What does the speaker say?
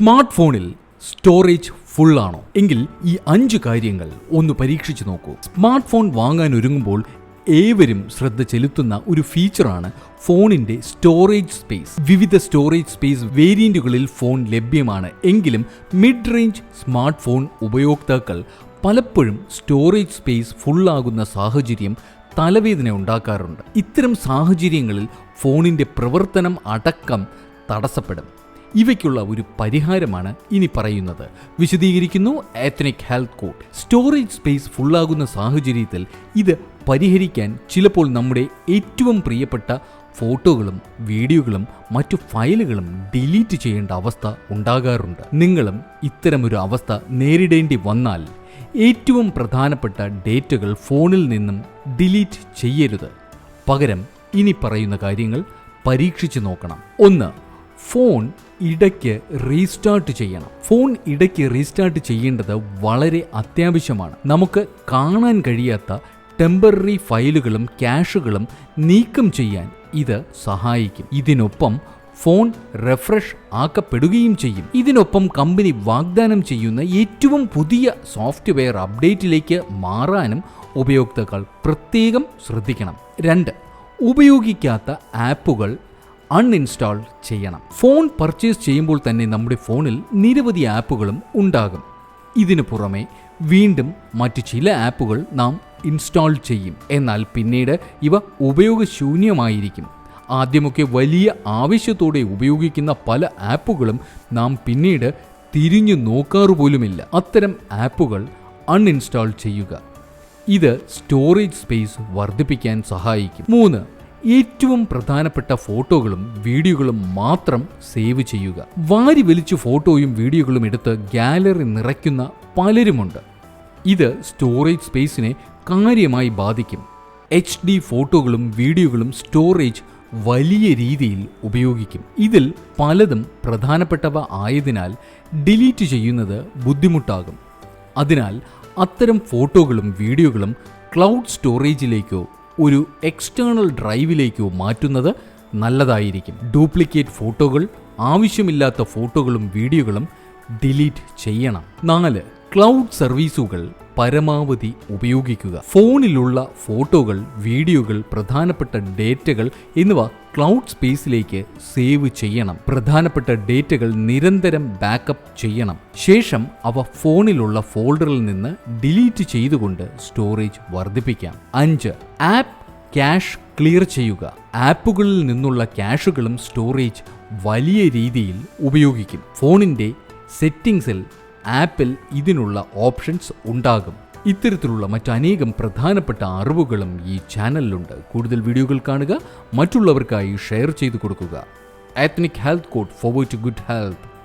Smart ഫോണിൽ storage ആണോ എങ്കിൽ ഈ അഞ്ച് കാര്യങ്ങൾ ഒന്ന് പരീക്ഷിച്ചു നോക്കൂ. സ്മാർട്ട് ഫോൺ വാങ്ങാൻ ഒരുങ്ങുമ്പോൾ ഏവരും ശ്രദ്ധ ചെലുത്തുന്ന ഒരു ഫീച്ചറാണ് ഫോണിന്റെ സ്റ്റോറേജ് സ്പേസ്. വിവിധ സ്റ്റോറേജ് സ്പേസ് വേരിയന്റുകളിൽ ഫോൺ ലഭ്യമാണ്. എങ്കിലും മിഡ് റേഞ്ച് സ്മാർട്ട് ഫോൺ ഉപയോക്താക്കൾ പലപ്പോഴും സ്റ്റോറേജ് സ്പേസ് ഫുള്ളാകുന്ന സാഹചര്യം തലവേദന ഉണ്ടാക്കാറുണ്ട്. ഇത്തരം സാഹചര്യങ്ങളിൽ ഫോണിന്റെ പ്രവർത്തനം അടക്കം തടസ്സപ്പെടും. ഇവയ്ക്കുള്ള ഒരു പരിഹാരമാണ് ഇനി പറയുന്നത്. വിശദീകരിക്കുന്നു ethnic health code storage space ഫുള്ളാകുന്ന സാഹചര്യത്തിൽ ഇത് പരിഹരിക്കാൻ ചിലപ്പോൾ നമ്മുടെ ഏറ്റവും പ്രിയപ്പെട്ട ഫോട്ടോകളും വീഡിയോകളും മറ്റു ഫയലുകളും ഡിലീറ്റ് ചെയ്യേണ്ട അവസ്ഥ ഉണ്ടാകാറുണ്ട്. നിങ്ങളും ഇത്തരമൊരു അവസ്ഥ നേരിടേണ്ടി വന്നാൽ ഏറ്റവും പ്രധാനപ്പെട്ട ഡേറ്റകൾ ഫോണിൽ നിന്നും ഡിലീറ്റ് ചെയ്യരുത്. പകരം ഇനി പറയുന്ന കാര്യങ്ങൾ പരീക്ഷിച്ചു നോക്കണം. ഒന്ന് ഫോൺ ഇടയ്ക്ക് റീസ്റ്റാർട്ട് ചെയ്യണം. ഫോൺ ഇടയ്ക്ക് റീസ്റ്റാർട്ട് ചെയ്യേണ്ടത് വളരെ അത്യാവശ്യമാണ്. നമുക്ക് കാണാൻ കഴിയാത്ത ടെമ്പററി ഫയലുകളും ക്യാഷുകളും നീക്കം ചെയ്യാൻ ഇത് സഹായിക്കും. ഇതിനൊപ്പം ഫോൺ റെഫ്രഷ് ആക്കപ്പെടുകയും ചെയ്യും. ഇതിനൊപ്പം കമ്പനി വാഗ്ദാനം ചെയ്യുന്ന ഏറ്റവും പുതിയ സോഫ്റ്റ്വെയർ അപ്ഡേറ്റിലേക്ക് മാറാനും ഉപയോക്താക്കൾ പ്രത്യേകം ശ്രദ്ധിക്കണം. രണ്ട് ഉപയോഗിക്കാത്ത ആപ്പുകൾ അൺഇൻസ്റ്റാൾ ചെയ്യണം. ഫോൺ പർച്ചേസ് ചെയ്യുമ്പോൾ തന്നെ നമ്മുടെ ഫോണിൽ നിരവധി ആപ്പുകളും ഉണ്ടാകും. ഇതിനു പുറമെ വീണ്ടും മറ്റു ചില ആപ്പുകൾ നാം ഇൻസ്റ്റാൾ ചെയ്യും. എന്നാൽ പിന്നീട് ഇവ ഉപയോഗശൂന്യമായിരിക്കും. ആദ്യമൊക്കെ വലിയ ആവശ്യത്തോടെ ഉപയോഗിക്കുന്ന പല ആപ്പുകളും നാം പിന്നീട് തിരിഞ്ഞു നോക്കാറുപോലുമില്ല അത്തരം ആപ്പുകൾ അൺഇൻസ്റ്റാൾ ചെയ്യുക. ഇത് സ്റ്റോറേജ് സ്പേസ് വർദ്ധിപ്പിക്കാൻ സഹായിക്കും. മൂന്ന് ഏറ്റവും പ്രധാനപ്പെട്ട ഫോട്ടോകളും വീഡിയോകളും മാത്രം സേവ് ചെയ്യുക. വാരി വലിച്ച് ഫോട്ടോയും വീഡിയോകളും എടുത്ത് ഗാലറി നിറയ്ക്കുന്ന പലരുമുണ്ട്. ഇത് സ്റ്റോറേജ് സ്പേസിനെ കാര്യമായി ബാധിക്കും. എച്ച് ഡി ഫോട്ടോകളും വീഡിയോകളും സ്റ്റോറേജ് വലിയ രീതിയിൽ ഉപയോഗിക്കും. ഇതിൽ പലതും പ്രധാനപ്പെട്ടവ ആയതിനാൽ ഡിലീറ്റ് ചെയ്യുന്നത് ബുദ്ധിമുട്ടാകും. അതിനാൽ അത്തരം ഫോട്ടോകളും വീഡിയോകളും ക്ലൗഡ് സ്റ്റോറേജിലേക്കോ ഒരു എക്സ്റ്റേണൽ ഡ്രൈവിലേക്കോ മാറ്റുന്നത് നല്ലതായിരിക്കും. ഡ്യൂപ്ലിക്കേറ്റ് ഫോട്ടോകൾ ആവശ്യമില്ലാത്ത ഫോട്ടോകളും വീഡിയോകളും ഡിലീറ്റ് ചെയ്യണം. നാല് ക്ലൗഡ് സർവീസുകൾ പരമാവധി ഉപയോഗിക്കുക. ഫോണിലുള്ള ഫോട്ടോകൾ വീഡിയോകൾ പ്രധാനപ്പെട്ട ഡേറ്റകൾ എന്നിവ ക്ലൗഡ് സ്പേസിലേക്ക് സേവ് ചെയ്യണം. പ്രധാനപ്പെട്ട ഡേറ്റകൾ നിരന്തരം ബാക്കപ്പ് ചെയ്യണം. ശേഷം അവ ഫോണിലുള്ള ഫോൾഡറിൽ നിന്ന് ഡിലീറ്റ് ചെയ്തുകൊണ്ട് സ്റ്റോറേജ് വർദ്ധിപ്പിക്കാം. അഞ്ച് ആപ്പ് ക്യാഷ് ക്ലിയർ ചെയ്യുക. ആപ്പുകളിൽ നിന്നുള്ള ക്യാഷുകളും സ്റ്റോറേജ് വലിയ രീതിയിൽ ഉപയോഗിക്കും. ഫോണിന്റെ സെറ്റിംഗ്സിൽ ആപ്പിൽ ഇതിനുള്ള ഓപ്ഷൻസ് ഉണ്ടാകും. ഇത്തരത്തിലുള്ള മറ്റനേകം പ്രധാനപ്പെട്ട അറിവുകളും ഈ ചാനലിലുണ്ട്. കൂടുതൽ വീഡിയോകൾ കാണുക മറ്റുള്ളവർക്കായി ഷെയർ ചെയ്തു കൊടുക്കുക. Ethnic health code forward to good health